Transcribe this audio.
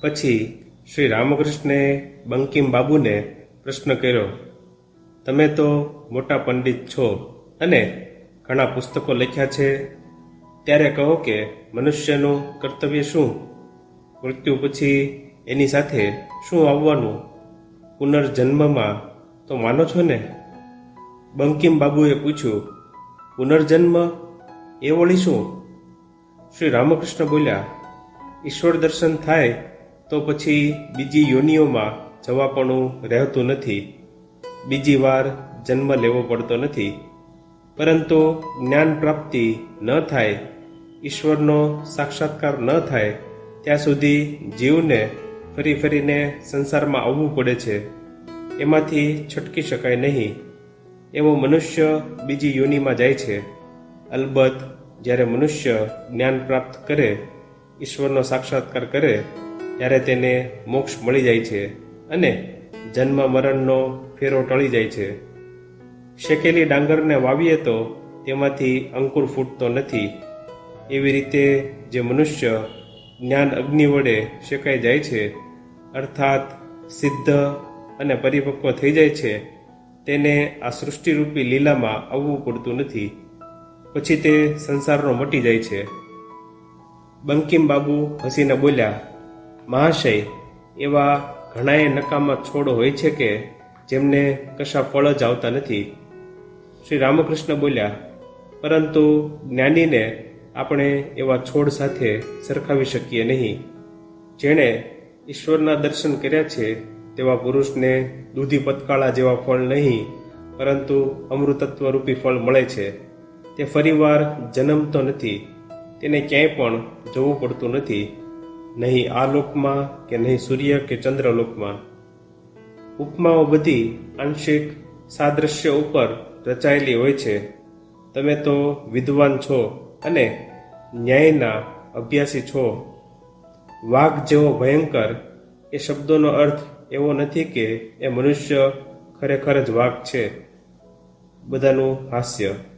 પછી શ્રી રામકૃષ્ણે બંકિમ બાબુને પ્રશ્ન કર્યો, તમે તો મોટા પંડિત છો અને ઘણા પુસ્તકો લખ્યા છે. ત્યારે કહો કે મનુષ્યનું કર્તવ્ય શું? મૃત્યુ પછી એની સાથે શું આવવાનું? પુનર્જન્મમાં તો માનો છો ને? બંકિમ બાબુએ પૂછ્યું, પુનર્જન્મ એ વળી શું? શ્રી રામકૃષ્ણ બોલ્યા, ઈશ્વર દર્શન થાય તો પછી બીજી યોનિઓમાં જવાપણું રહેતું નથી. બીજી વાર જન્મ લેવો પડતો નથી. પરંતુ જ્ઞાન પ્રાપ્તિ ન થાય, ઈશ્વરનો સાક્ષાત્કાર ન થાય, ત્યાં સુધી જીવને ફરી ફરીને સંસારમાં આવવું પડે છે. એમાંથી છટકી શકાય નહીં. એવો મનુષ્ય બીજી યોનિમાં જાય છે. અલબત્ત જ્યારે મનુષ્ય જ્ઞાન પ્રાપ્ત કરે, ઈશ્વરનો સાક્ષાત્કાર કરે ત્યારે તેને મોક્ષ મળી જાય છે અને જન્મ મરણનો ફેરો ટળી જાય છે. શેકેલી ડાંગરને વાવીએ તો તેમાંથી અંકુર ફૂટતો નથી. એવી રીતે જે મનુષ્ય જ્ઞાન અગ્નિ વડે શેકાઈ જાય છે, અર્થાત સિદ્ધ અને પરિપક્વ થઈ જાય છે, તેને આ સૃષ્ટિરૂપી લીલામાં આવવું પડતું નથી. પછી તે સંસારનો મટી જાય છે. બંકિમ બાબુ હસીને બોલ્યા મહાશય, એવા ઘણાએ નકામા છોડ હોય છે કે જેમને કશા ફળ જ આવતા નથી. શ્રી રામકૃષ્ણ બોલ્યા, પરંતુ જ્ઞાનીને આપણે એવા છોડ સાથે સરખાવી શકીએ નહીં. જેણે ઈશ્વરના દર્શન કર્યા છે, તેવા પુરુષને દૂધી પતકાળા જેવા ફળ નહીં, પરંતુ અમૃતત્વ રૂપી ફળ મળે છે. તે ફરીવાર જન્મતો નથી. તેને ક્યાંય પણ જવું પડતું નથી. નહીં આ લોકમાં કે નહીં સૂર્ય કે ચંદ્રલોકમાં. ઉપમાઓ બધી આંશિક સાદ્રશ્ય ઉપર રચાયેલી હોય છે. તમે તો વિદ્વાન છો અને ન્યાયના અભ્યાસી છો. વાઘ જેવો ભયંકર એ શબ્દોનો અર્થ એવો નથી કે એ મનુષ્ય ખરેખર જ વાઘ છે. બધાનું હાસ્ય.